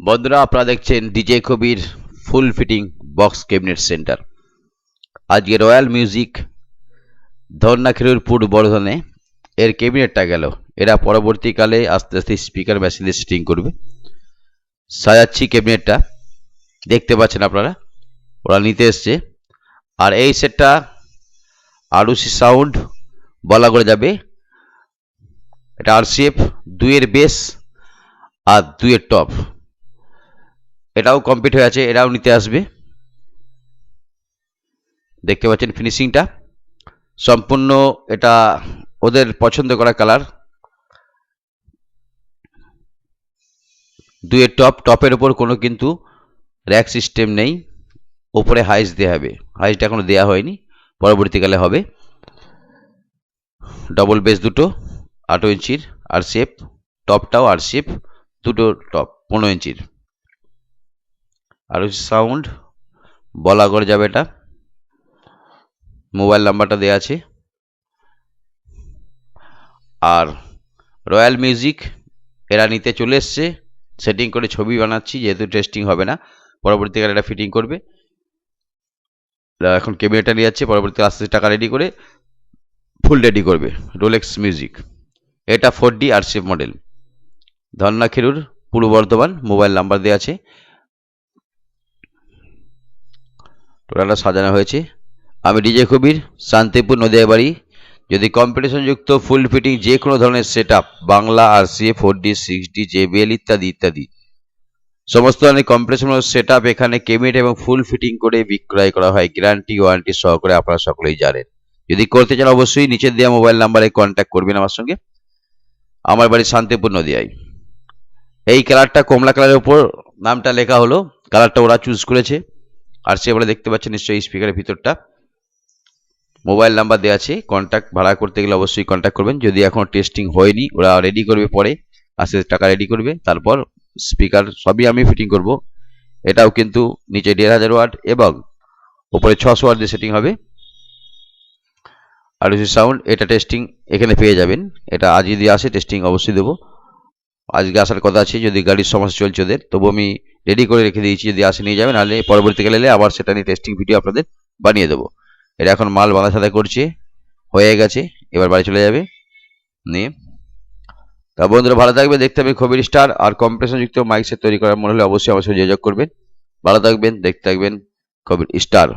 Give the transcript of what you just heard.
বন্ধুরা, আপনারা দেখছেন DJ Kabir full fitting box cabinet centre. আজকে রয়্যাল মিউজিক ধর্না খেরুরপুর বর্ধনে এর ক্যাবিনেটটা গেল। এরা পরবর্তীকালে আস্তে আস্তে স্পিকার মেশিনে সেটিং করবে। সাজাচ্ছি ক্যাবিনেটটা। দেখতে পাচ্ছেন আপনারা, ওরা নিতে এসছে। আর এই সেটটা আরুসি সাউন্ড বলা করে যাবে। এটা আরসিএফ, দুইয়ের বেস আর দুইয়ের টপ। এটাও কমপ্লিট হয়ে আছে এটাও নিতে আসবে। দেখতে পাচ্ছেন ফিনিশিংটা সম্পূর্ণ এটা ওদের পছন্দ করা কালার দুয়ের টপ টপের ওপর কোনো কিন্তু র্যাক সিস্টেম নেই। ওপরে হাইস দেওয়া হবে। হাইসটা এখনও দেওয়া হয়নি। পরবর্তীকালে হবে। ডবল বেস দুটো, আটো ইঞ্চির আর শেপ টপটাও আর শেপ দুটো টপ পনেরো ইঞ্চির। আর সাউন্ড বলা করে যাবে এটা। মোবাইল নাম্বারটা দেওয়া আছে। আর রয়্যাল মিউজিক, এরা নিতে চলে এসছে। সেটিং করে ছবি বানাচ্ছি, যেহেতু টেস্টিং হবে না। পরবর্তীকালে এটা ফিটিং করবে। এখন ক্যামেরাটা নিয়ে যাচ্ছে পরবর্তী আস্তে আস্তে টাকা রেডি করে ফুল রেডি করবে। রোলেক্স মিউজিক এটা ফোর ডি আর model ধন্না খেরুর Purba Bardhaman mobile number দেওয়া আছে। টোটালটা সাজানো হয়েছে। আমি ডিজে কবির, শান্তিপুর নদিয়া বাড়ি যদি কম্পিটিশনযুক্ত ফুল ফিটিং যে কোনো ধরনের সেট বাংলা আর C four D six D JBL ইত্যাদি ইত্যাদি। সমস্ত ধরনের কম্পিটিশন সেট এখানে কেমিট এবং ফুল ফিটিং করে বিক্রয় করা হয়। গ্যারান্টি ওয়ারেন্টি সহকারে আপনারা সকলেই জানেন। যদি করতে চান অবশ্যই নিচের দেওয়া মোবাইল নাম্বারে কন্ট্যাক্ট করবেন আমার সঙ্গে। আমার বাড়ি শান্তিপুর নদিয়ায়। এই কালারটা কমলা কালারের উপর নামটা লেখা হলো। কালারটা ওরা চুজ করেছে। আর সে বলে দেখতে পাচ্ছেন নিশ্চয়ই স্পিকারের ভিতরটা। মোবাইল নাম্বার দেওয়া আছে কন্ট্যাক্ট ভাড়া করতে গেলে অবশ্যই কন্ট্যাক্ট করবেন। যদি এখন টেস্টিং হয়নি, ওরা রেডি করবে পরে আস্তে টাকা রেডি করবে। তারপর স্পিকার সবই আমি ফিটিং করব। এটাও কিন্তু নিচে দেড় হাজার ওয়াট এবং ওপরে ছশো ওয়াট দিয়ে সেটিং হবে। আর সাউন্ড এটা টেস্টিং এখানে পেয়ে যাবেন। এটা আজ যদি আসে টেস্টিং অবশ্যই দেবো। আজকে আসার কথা আছে, যদি গাড়ির সমস্যা চলছে ওদের, তবু আমি রেডি করে রেখে দিয়েছি, যদি আসে নিয়ে যাবেন নাহলে পরবর্তীকালে এলে আবার সেটা নিয়ে টেস্টিং ভিডিও আপনাদের বানিয়ে দেবো। এটা এখন মাল বাঁধা সাদা করছে, হয়ে গেছে, এবার বাড়ি চলে যাবে, নিয়ে। তা বন্ধুরা, ভালো থাকবে দেখতে হবে খবির স্টার আর কম্প্রেশনযুক্ত মাইক সেট তৈরি করার মনে হলে অবশ্যই আমার সঙ্গে যোগাযোগ করবেন। ভালো থাকবেন, দেখতে থাকবেন খবির স্টার